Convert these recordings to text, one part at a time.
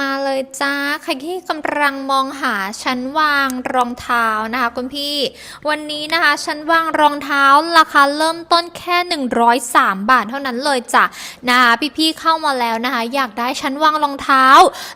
มาเลยจ้าใครที่กำลังมองหาชั้นวางรองเท้านะคะคุณพี่ วันนี้นะคะชั้นวางรองเท้าราคาเริ่มต้นแค่ 103 บาทเท่านั้นเลยจ้ะนะคะพี่ๆเข้ามาแล้วนะคะอยากได้ชั้นวางรองเท้า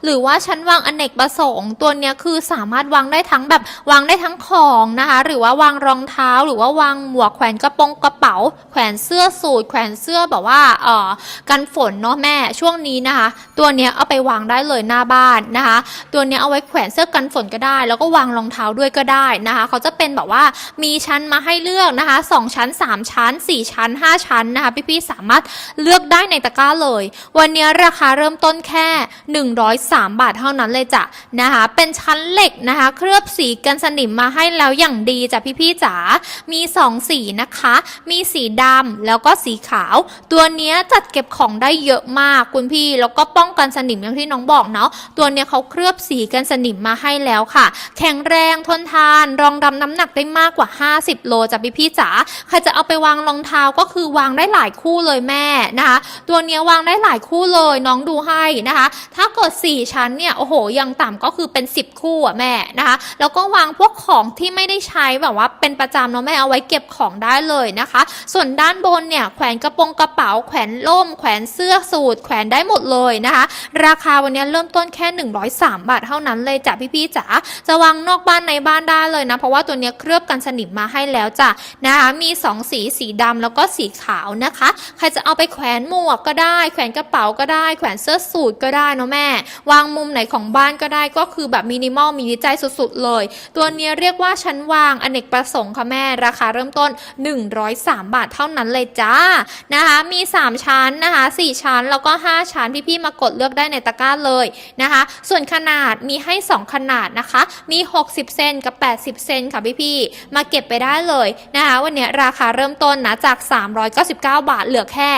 หรือว่าชั้นวางอเนกประสงค์ตัวเนี้ยคือสามารถวางได้ทั้งแบบวางได้ทั้งของนะคะหรือว่าวางรองเท้า หรือว่าวางหมวกแขวนกระโปรงกระเป๋า แขวนเสื้อสูทแขวนเสื้อแบบว่าเอ่อกันฝนเนาะแม่ช่วงนี้นะคะตัวเนี้ยเอาไปวางได้เลยหน้าบ้านนะคะ ตัวนี้เอาไว้แขวนเสื้อกันฝนก็ได้ แล้วก็วางรองเท้าด้วยก็ได้นะคะ เขาจะเป็นแบบว่ามีชั้นมาให้เลือกนะคะ 2 ชั้น 3 ชั้น 4 ชั้น 5 ชั้นนะคะ พี่ๆสามารถเลือกได้ในตะกร้าเลย วันนี้ราคาเริ่มต้นแค่ 103 บาทเท่านั้นเลยจ้ะนะคะ เป็นชั้นเหล็กนะคะ เคลือบสีกันสนิมมาให้แล้วอย่างดีจ้ะพี่ๆจ๋า มี 2 สีนะคะ มีสีดำแล้วก็สีขาว ตัวนี้จัดเก็บของได้เยอะมากคุณพี่ แล้วก็ป้องกันสนิมอย่างที่น้องบอกเนาะตัวเนี้ยเขาเคลือบสีกันสนิมมาให้แล้วค่ะ แข็งแรงทนทาน รองรับน้ำหนักได้มากกว่า 50 โลจ้ะพี่พี่จ๋าใครจะเอาไปวางรองเท้าก็คือวางได้หลายคู่เลยแม่นะคะตัวเนี้ยวางได้หลายคู่เลยน้องดูให้นะคะ ถ้าเกิด 4 ชั้นเนี่ยโอ้โหยังต่ำก็คือเป็น 10 คู่อะแม่นะคะแล้วก็วางพวกของที่ไม่ได้ใช้แบบว่าเป็นประจำเนาะแม่เอาไว้เก็บของได้เลยนะคะ ส่วนด้านบนเนี่ยแขวนกระโปรงกระเป๋าแขวนล่ม แขวนเสื้อสูทแขวนได้หมดเลยนะคะ ราคาวันนี้เริ่มต้นแค่ 103 บาทเท่านั้นเลยจ้ะพี่ๆจ๋าจะวางนอกบ้านในบ้านได้เลยนะ เพราะว่าตัวเนี้ยเคลือบกันสนิมมาให้แล้วจ้ะนะคะมี 2 สีสีดำแล้วก็สีขาวนะคะ ใครจะเอาไปแขวนหมวกก็ได้ แขวนกระเป๋าก็ได้ แขวนเสื้อสูทก็ได้เนาะแม่ วางมุมไหนของบ้านก็ได้ก็คือแบบมินิมอลมีวิจัยสุดๆเลย ตัวเนี้ยเรียกว่าชั้นวางอเนกประสงค์ค่ะแม่ ราคาเริ่มต้น 103 บาทเท่านั้นเลยจ้านะคะมี 3 ชั้นนะคะ4ชั้นแล้วก็ 5 ชั้นพี่ๆมากดเลือกได้ในตะกร้าเลยนะคะ ส่วนขนาดมีให้ 2 ขนาดนะคะ มี 60 เซนกับ 80 เซนค่ะพี่ๆมาเก็บไปได้เลยนะคะ วันนี้ราคาเริ่มต้นนะจาก 399 บาท เหลือแค่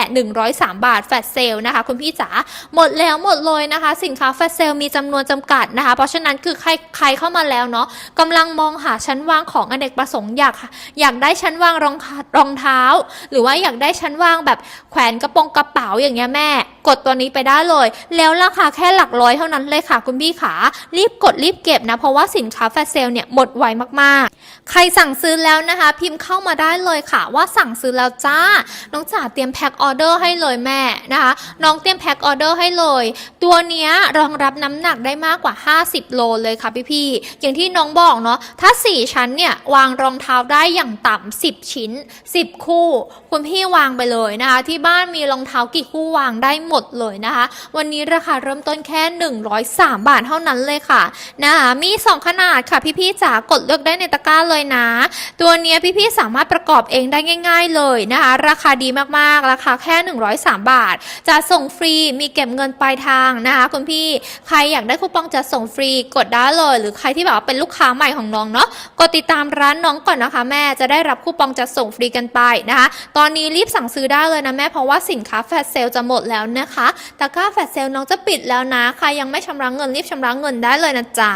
103 บาทแฟลชเซลนะคะ คุณพี่จ๋าหมดแล้วหมดเลยนะคะ สินค้าแฟลชเซลมีจำนวนจำกัดนะคะ เพราะฉะนั้นคือใครใครเข้ามาแล้วเนาะกำลังมองหาชั้นวางของอเนกประสงค์อยากอยากได้ชั้นวางรองรองเท้า หรือว่าอยากได้ชั้นวางแบบแขวนกระโปรงกระเป๋าอย่างเงี้ยแม่ กดตัวนี้ไปได้เลย แล้วราคาแค่หลักร้อยเท่านั้นเลยค่ะคุณพี่ขา รีบกดรีบเก็บนะ เพราะว่าสินค้าแฟลชเซลเนี่ยหมดไวมากๆ ใครสั่งซื้อแล้วนะคะ พิมพ์เข้ามาได้เลยค่ะ ว่าสั่งซื้อแล้วจ้า น้องจ๋าเตรียมแพ็คออเดอร์ให้เลยแม่นะคะ น้องเตรียมแพ็คออเดอร์ให้เลย ตัวเนี้ยรองรับน้ำหนักได้มากกว่า 50 โลเลยค่ะพี่ๆอย่างที่น้องบอกเนาะถ้า 4 ชั้นเนี่ยวางรองเท้าได้อย่างต่ำ10 ชิ้น 10 คู่ คุณพี่วางไปเลยนะคะ ที่บ้านมีรองเท้ากี่คู่วางได้หมดเลยนะคะ วันนี้ราคาเริ่มต้นแค่ 103 บาทเท่านั้นเลยค่ะนะคะมี 2 ขนาดค่ะพี่ๆจ๋ากดเลือกได้ในตะกร้าเลยนะ ตัวเนี้ยพี่ๆสามารถประกอบเองได้ง่าย ๆเลยนะคะ ราคาดีมากๆ ราคาแค่ 103 บาท จะส่งฟรีมีเก็บเงินปลายทางนะคะคุณพี่ใครอยากได้คูปองจะส่งฟรีกดได้เลย หรือใครที่แบบว่าเป็นลูกค้าใหม่ของน้องเนาะกดติดตามร้านน้องก่อนนะคะ แม่จะได้รับคูปองจะส่งฟรีกันไปนะคะ ตอนนี้รีบสั่งซื้อได้เลยนะแม่เพราะว่าสินค้าแฟลชเซลจะหมดแล้วนะคะตะกร้าแฟลชเซลน้องจะปิดแล้วนะ ใครยังไม่ชำระเงินรีบชำระเงินได้เลยนะจ๊ะ